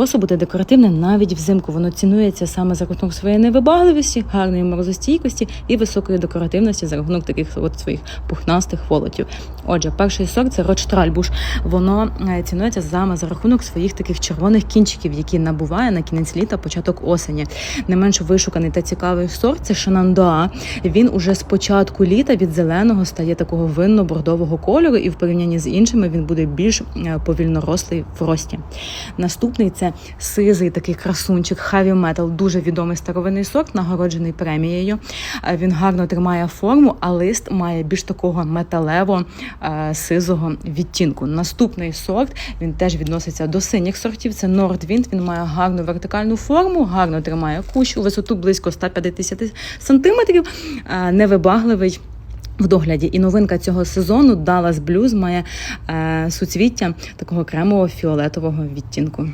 Просо буде декоративне навіть взимку. Воно цінується саме за рахунок своєї невибагливості, гарної морозостійкості і високої декоративності за рахунок таких от своїх пухнастих волотів. Отже, перший сорт це Рочтральбуш. Воно е, цінується саме за рахунок своїх таких червоних кінчиків, які набуває на кінець літа, початок осені. Не менш вишуканий та цікавий сорт це Шанандоа. Він уже з початку літа від зеленого стає такого винно-бордового кольору, і в порівнянні з іншими він буде більш е, повільно рослий в рості. Наступний це сизий такий красунчик Heavy Metal, дуже відомий старовинний сорт, нагороджений премією. Е, Він гарно тримає форму, а лист має більш такого металево сизого відтінку. Наступний сорт він теж відноситься до синіх сортів. Це Nordwind. Він має гарну вертикальну форму, гарно тримає кущ у висоту близько 150 сантиметрів, е, невибагливий. В догляді і новинка цього сезону Dallas Blues має е, суцвіття такого кремового фіолетового відтінку.